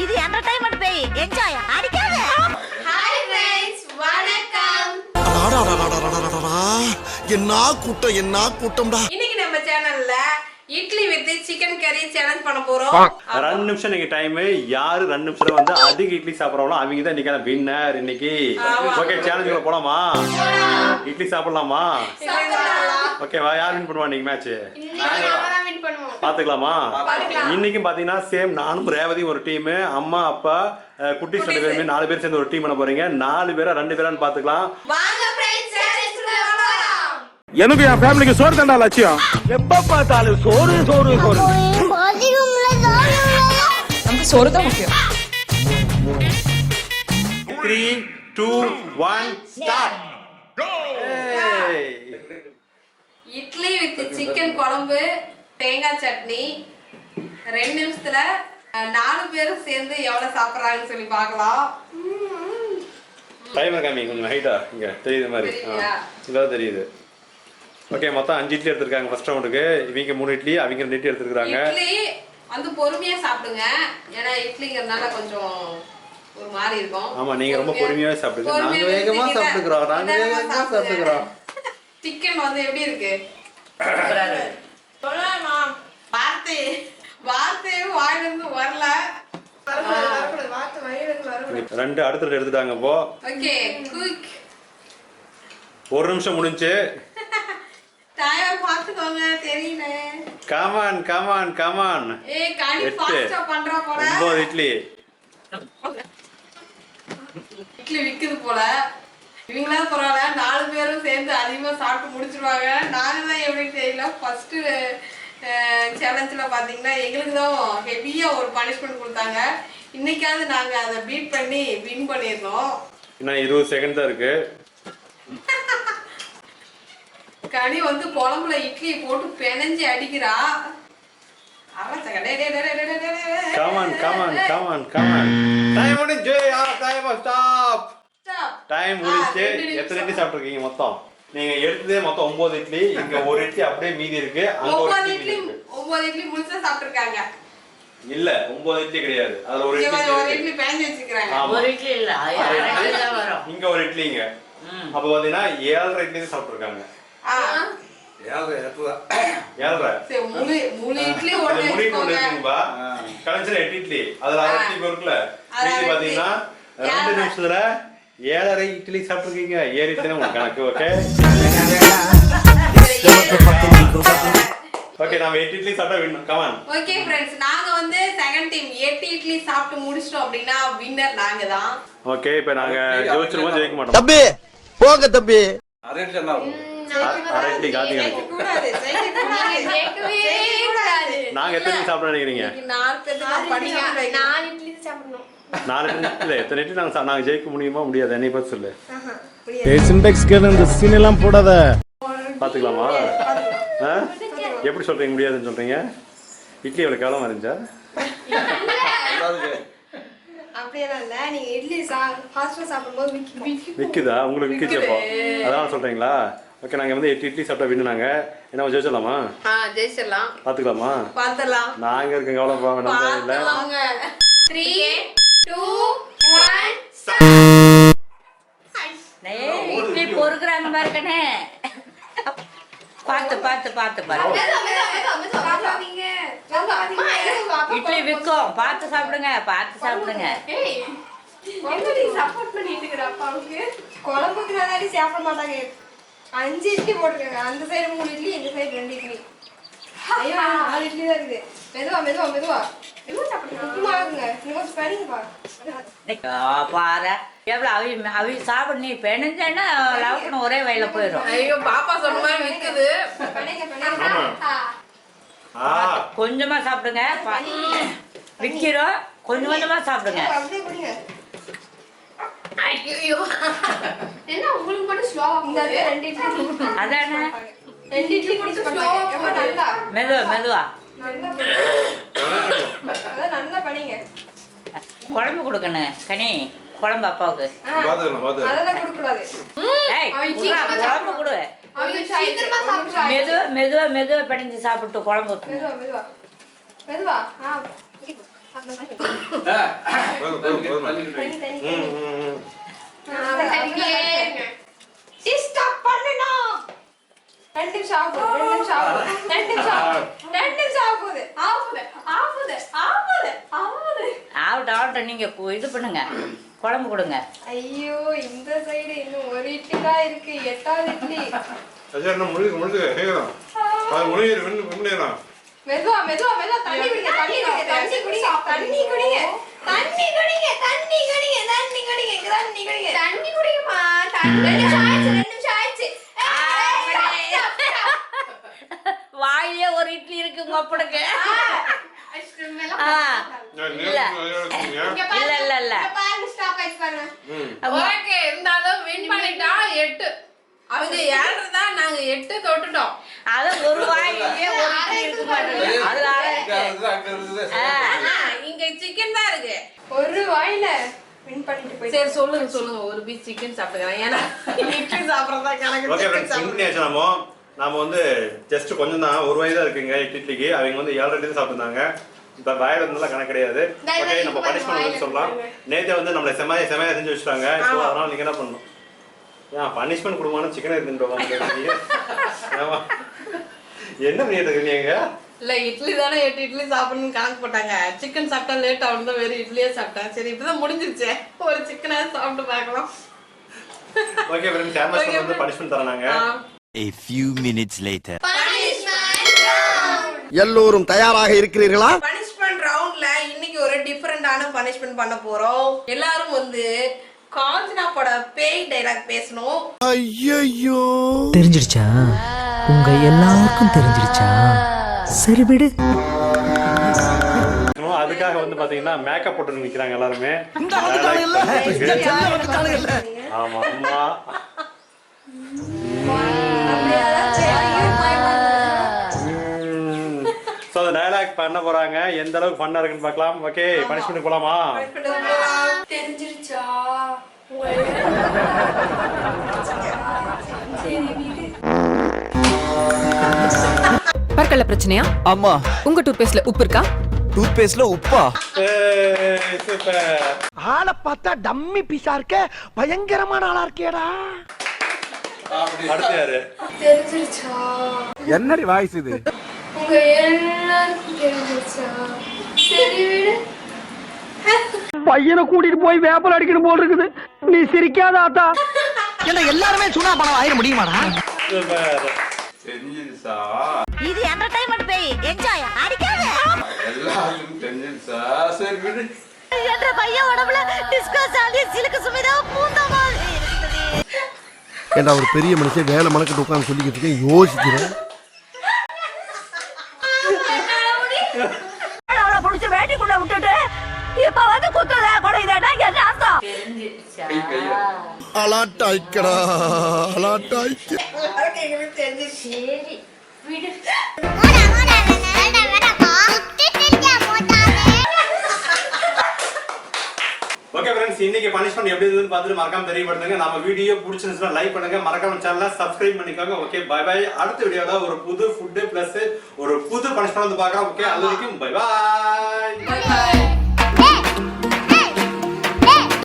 இது என்டர்டைன்மெண்ட் பேய். என்ஜாய் அடிக்காத. ஹாய் ஃப்ரெண்ட்ஸ் வணக்கம். அடாடாடாடாடாடாடா. என்ன கூட்டம் என்ன கூட்டம்டா. இன்னைக்கு நம்ம சேனல்ல இட்லி வித் சிக்கன் கறி சேலஞ்ச் பண்ண போறோம். ரெண்டு நிமிஷம் நீங்க டைம் யாரு ரெண்டு நிமிஷம் வந்து அதிக இட்லி சாப்பிடறாங்களோ அவங்க தான் இன்னைக்கு. வின்னர் இன்னைக்கு. ஓகே சேலஞ்சுக்குள்ள போலாமா? இட்லி சாப்பிடலாமா? ஓகேவா யார் வின் பண்ணுவா இன்னைக்கு மேட்ச் பாத்துக்கலாமா? பாத்துக்கலாம். இன்னைக்கும் பாத்தீங்கன்னா சேம் நானும் ரேவதி ஒரு டீம் அம்மா அப்பா அஹ், குட்டீஸ் ரெண்டு பேருமே நாலு பேர் சேர்ந்து ஒரு டீம் பண்ண போறீங்க. நாலு பேரா ரெண்டு பேரான்னு போலாம் எனக்கு என் ஃபேமிலிக்கு சோறு தண்டா லட்சியம். எப்ப பார்த்தாலும் சோறு சோறு சோறு. நமக்கு சோறு தான் முக்கியம். Three two one start idli with chicken குழம்பு. தேங்காய் சட்னி ரெண்டு நிமிஷத்துல நாலு பேரும் சேர்ந்து எவ்வளவு சாப்பிடுறாங்கன்னு சொல்லி பார்க்கலாம். டைமர் காமி கொஞ்சம் ஹைட்டா இங்க தெரியுது மாதிரி? இதான் தெரியுது. ஓகே மொத்தம் அஞ்சு இட்லி எடுத்திருக்காங்க ஃபர்ஸ்ட் ரவுண்டுக்கு இவங்க மூணு இட்லி அவங்க ரெண்டு இட்லி எடுத்திருக்காங்க இட்லி வந்து பொறுமையா சாப்பிடுங்க. ஏன்னா இட்லிங்கிறதுனால கொஞ்சம் ஒரு மாதிரி இருக்கும். ஆமா நீங்க ரொம்ப பொறுமையாவே சாப்பிடுங்க. நாங்க வேகமா சாப்பிட்டுக்கிறோம். நாங்க வேகமா. சாப்பிட்டுக்கிறோம். சிக்கன் வந்து எப்படி இருக்கு. வார்த்தை வார்த்தையே வாயிலிருந்து வரல. வார்த்தை வாயிலிருந்து வரல ரெண்டு அடுத்த எடுத்துட்டாங்க இப்போ ஓகே குயிக். ஒரு நிமிஷம் முடிஞ்சு. டைம் பார்த்துக்கோங்க தெரியல கமான் கமான் கமான் ஏய் எட்டு ஃபாஸ்டா பண்றா போல. ஒன்பது இட்லி. இட்லி விக்குது போல. இவங்களா பரவாயில்ல நாலு பேரும் சேர்ந்து அதிகமா சாப்பிட்டு முடிச்சிருவாங்க நாங்க தான் எப்படின்னு தெரியல ஃபர்ஸ்ட் சேலஞ்சில் பார்த்தீங்கன்னா எங்களுக்கு தான் ஹெவியாக ஒரு பனிஷ்மெண்ட் கொடுத்தாங்க இன்னைக்காவது நாங்க அதை பீட் பண்ணி வின் பண்ணியிருந்தோம் இன்னும் இருபது செகண்ட் தான் இருக்கு கனி வந்து குழம்புல இட்லியை போட்டு பிணைஞ்சு அடிக்கிறா டே, டே, டே, டே, டே, டே, டே, டே. Come on come on come on come on time முடிஞ்சு ஆ டைம் நிமிஷம். எத்தனை இட்லி சாப்பிட்டுருக்கீங்க மொத்தம்? நீங்க எடுத்ததே மொத்தம் ஒன்பது இட்லி இங்க ஒரு இட்லி அப்படியே மீதி இருக்கு. அங்க ஒரு ஒன்பது இட்லி இட்லி இருக்கு. ஒன்பது இட்லி முழுசா சாப்பிட்டுருக்காங்க. இல்ல ஒன்பது இட்லி கிடையாது. அதுல ஒரு இங்க இட்லி வந்து ஒரு இருக்கு. இட்லி பேஞ்சு வச்சுக்கிறாங்க. ஆமா. ஒரு இட்லி இல்ல அரை அரை இட்லி. தான் வரும். இங்க ஒரு இட்லிங்க அப்ப பாத்தீங்கன்னா ஏழரை இட்லி தான் சாப்பிட்டுருக்காங்க. ஆ, ஏழரை எப்பதான் ஏழரை? சரி, முழு முழு இட்லி அது ஒண்ணு முடிக்கு ஒண்ணு வச்சுக்கோங்க. இருக்குங்கப்பா எட்டு இட்லி. அதுல அரை இட்லி இருக்குல்ல அது மீதி பாத்தீங்கன்னா. ரெண்டு ஏழரை. நிமிஷத்துல ஏழரை இட்லி சாப்பிட்டுருக்கீங்க. ஏழு இட்லி தான் உங்களுக்கு கணக்கு ஓகே ஓகே நாம எட்டு இட்லி சாப்பிட்டா வின் கமான் ஓகே ஃப்ரெண்ட்ஸ் நாங்க வந்து செகண்ட் டீம் எட்டு இட்லி சாப்பிட்டு முடிச்சிட்டோம் அப்படின்னா வின்னர் நாங்க தான். ஓகே இப்போ நாங்க ஜோதிச்சிருவோம் ஜெயிக்க மாட்டோம். தம்பி போங்க தம்பி. அரை இட்லி? அ- அரை இட்லி கூடாது. நாங்க எத்தனை இட்லி சாப்பிட நினைக்கிறீங்க? நாலு படிக்காம வைக்கிறேன். நாலு இல்ல எத்தனை இட்லி நாங்க சா- நாங்க ஜெயிக்க முடியுமா முடியாது. என்னை பார்த்து சொல்லு. சிண்டெக்ஸ் கேடு இந்த சீன் எல்லாம் போடாத. பாத்துக்கலாமா ஆ? எப்படி சொல்றீங்க? முடியாதுன்னு சொல்றீங்க? இட்லி எவ்வளவு கேவலமா இருந்துச்சா? அப்படியெல்லாம் இல்ல. நீங்க இட்லி சா ஃபாஸ்டா சாப்பிடும்போது விக்கி விக்குதா. உங்களுக்கு விக்குச்சு அப்போ. அதான் சொல்றீங்களா? ஓகே நாங்க வந்து எட்டு இட்லி சாப்பிட்டா வின்னுனாங்க. என்ன ஜெயிச்சிடலாமா? ஆ ஜெயிச்சிடலாம். பாத்துக்கலாமா பார்த்துடலாம். நாங்க இருக்க கவலை வேண்டாம் இல்ல. பார்த்துலாங்க த்ரீ டூ ஒன் இட்லி பொறுக்குறாங்க பாருக்கனே பார்த்து பார்த்து பார்த்து பாரு. இட்லி விற்கும். பார்த்து சாப்பிடுங்க பார்த்து சாப்பிடுங்க. சப்போர்ட் பண்ணிட்டு இருக்கிற அப்பாவுக்கு குழம்புக்கு சாப்பிட மாட்டாங்க. அஞ்சு இட்லி போட்டிருக்காங்க. அந்த சைடு மூணு இட்லி இந்த சைடு ரெண்டு இட்லி. ஐயோ நாலு இட்லி தான் இருக்குது. மெதுவா மெதுவா மெதுவா. பாரு. எவ்வளோ அவி அவி சாப்பிடு நீ பெணுஞ்சேன்னா லவுக்குன்னு ஒரே வயல போயிடும் ஐயோ பாப்பா சொன்ன மாதிரி கொஞ்சமா சாப்பிடுங்க. விக்கிறோம். கொஞ்சம் கொஞ்சமா சாப்பிடுங்க. ஐயோ என்ன உங்களுக்கு மட்டும் ஸ்லோவா இந்த ரெண்டு இட்லி. அதானே? ரெண்டு இட்லி குடிச்சு மெதுவா மெதுவா நல்லா குழம்பு கொடுக்கணு கனி. குழம்பு அப்பாவுக்கு. அதெல்லாம் கொடுக்கூடாது குழம்பு கொடுவேன் மெதுவா மெதுவா மெதுவா பிணைஞ்சு சாப்பிட்டு குழம்பு மெதுவா மெதுவா. மெதுவா. டிஸ்டர்ப் பண்ணணும் ரெண்டு நிமிஷம் ஆகும் ரெண்டு நிமிஷம் ஆகும் ரெண்டு நிமிஷம் ஆகும் ரெண்டு நிமிஷம் ஆகுது. ஆகுது ஆகுது ஆகுது ஆகுது. ஆகட்டும் ஆகட்டும் நீங்க இது பண்ணுங்க. குழம்பு கொடுங்க. ஐயோ இந்த சைடு இன்னும் ஒரு இட்லி தான் இருக்கு. எட்டாவது இட்லி. முடியுது, முடியுது, கேக்குதா? அது. மெதுவா மெதுவா மெதுவா. தண்ணி குடிங்க தண்ணி குடிங்க. தண்ணி குடிங்க. தண்ணி குடிங்க. தண்ணி குடிங்க தண்ணி குடிங்க தண்ணி குடிங்க தண்ணி குடிங்க. தண்ணி குடிங்கம்மா. தண்ணி ரெண்டு நிமிஷம் ஆயிடுச்சு ரெண்டு நிமிஷம் ஆயிடுச்சு ஏய், stop, stop. வாயிலே ஒரு இட்லி இருக்கு உங்க அப்பனுக்கு ஆ. நான் இல்ல. நேத்து வச்சிருக்கீங்க. இங்க இல்ல பாருங்க, இல்ல இல்ல இங்க பாருங்க. ஓகே இருந்தாலும் வின் பண்ணிட்டா எட்டு. அவங்க ஏழரை தான் நாங்க எட்டு தொட்டுட்டோம். அத ஒரு வாயிலே ஒரு இருக்க மாட்டேங்குது இங்க சிக்கன் தான் இருக்கு. ஒரு வாயில வின் பண்ணிட்டு போய் சரி சொல்லுங்க சொல்லுங்க. ஒரு பீஸ் சிக்கன் சாப்பிட்டுக்கிறேன் ஏன்னா இட்லி சாப்பிடறதா கணக்கு நாம வந்து ஜஸ்ட் கொஞ்சம் தான் ஒரு வயது தான் இருக்குங்க இட்லி இட்லிக்கு. அவங்க வந்து ஏழரை சாப்பிட்டுருந்தாங்க. இப்போ வாயில இருந்தெல்லாம் கணக்கு கிடையாது. ஓகே நம்ம பனிஷ்மெண்ட் வந்து சொல்லலாம். நேத்தே வந்து நம்மளை செமையா செமையா செஞ்சு வச்சுட்டாங்க. ஸோ அதனால நீங்க என்ன பண்ணணும்? ஏன் பனிஷ்மெண்ட் கொடுக்கணும் சிக்கன் எடுத்துட்டு ஆமா என்ன பண்ணிட்டு இருக்கீங்க இல்ல இட்லி தானே எட்டு இட்லி சாப்பிடணும்னு கணக்கு போட்டாங்க. சிக்கன் சாப்பிட்டா லேட் ஆகும் தான் வெறும் இட்லியே சாப்பிட்டேன் சரி இப்பதான் முடிஞ்சிருச்சே. ஒரு சிக்கனாவது சாப்பிட்டு பார்க்கலாம். ஓகே ஃப்ரெண்ட்ஸ் கேமரா வந்து பனிஷ்மெண்ட் தராங்க ஆ. A few minutes later. எல்லோரும் தயாராக இருக்கிறீர்களா பனிஷ்மெண்ட் ரவுண்ட்ல இன்னைக்கு ஒரு டிஃபரெண்டான பனிஷ்மெண்ட் பண்ண போறோம். எல்லாரும் வந்து காஞ்சனா பட பேய் டைலாக் பேசணும். ஐயோ தெரிஞ்சிடுச்சா? உங்க எல்லாருக்கும் தெரிஞ்சிடுச்சா? சரி விடு. அதுக்காக வந்து பாத்தீங்கன்னா மேக்கப் போட்டு நிக்கிறாங்க எல்லாருமே. ஆமா ஆமா பண்ண போறாங்க. எந்த அளவுக்கு ஃபன்னா இருக்குன்னு பார்க்கலாம். ஓகே பனிஷ்மெண்ட் போலாமா? தெரிஞ்சிருச்சா? பற்கல்ல பிரச்சனையா? ஆமா. உங்க டூத் பேஸ்ட்ல உப்பு இருக்கா? டூத் பேஸ்ட்ல உப்பா சூப்பர். ஆளை பார்த்தா டம்மி பீஸா இருக்க பயங்கரமான ஆளா இருக்கேடா அடுத்து யாரு? தெரிஞ்சிருச்சா? என்னடி வாய்ஸ் இது? உங்க விடு பையனை கூட்டிட்டு போய் வேப்பல் அடிக்கணும் போல் இருக்குது. நீ சிரிக்காத ஆத்தா. என்ன எல்லாருமே சுனா பணம் ஆயிட முடியுமாடா? இது என்டர்டைன்மெண்ட் பேய் என்ஜாய் அடிக்காத. எல்லாருக்கும் தெரிஞ்சிருச்சா? சரி, விடு. என்ற பையன் உடம்புல டிஸ்கோ சாலி சிலுக்கு சுமிதா பூந்த மாதிரி ஏண்டா ஒரு பெரிய மனுஷன் வேலை மணக்கிட்டு உட்காந்து சொல்லிக்கிட்டு இருக்கேன்? யோசிக்கிறேன். இப்ப வந்து குத்துத குடையுதேன்னா என்ன அர்த்தம் தெரிஞ்சிருச்சா கை, கையை. அலாட்டாய்க்கடா அலாட்டாய்க்க. சரி விடு ஓகே ஃப்ரெண்ட்ஸ் இன்னைக்கு பனிஷ்மெண்ட் எப்படி இருந்ததுன்னு பார்த்துட்டு மறக்காம தெரியப்படுத்துங்க. நம்ம வீடியோ பிடிச்சிருந்துச்சுன்னா லைக் பண்ணுங்க. மறக்காம சேனலை சப்ஸ்கிரைப் பண்ணிக்கோங்க ஓகே பை பை அடுத்த வீடியோல ஒரு புது ஃபுட்டு பிளஸ் ஒரு புது பனிஷ்மெண்ட் வந்து பார்க்கலாம் ஓகே அது வரைக்கும் பை பாய்.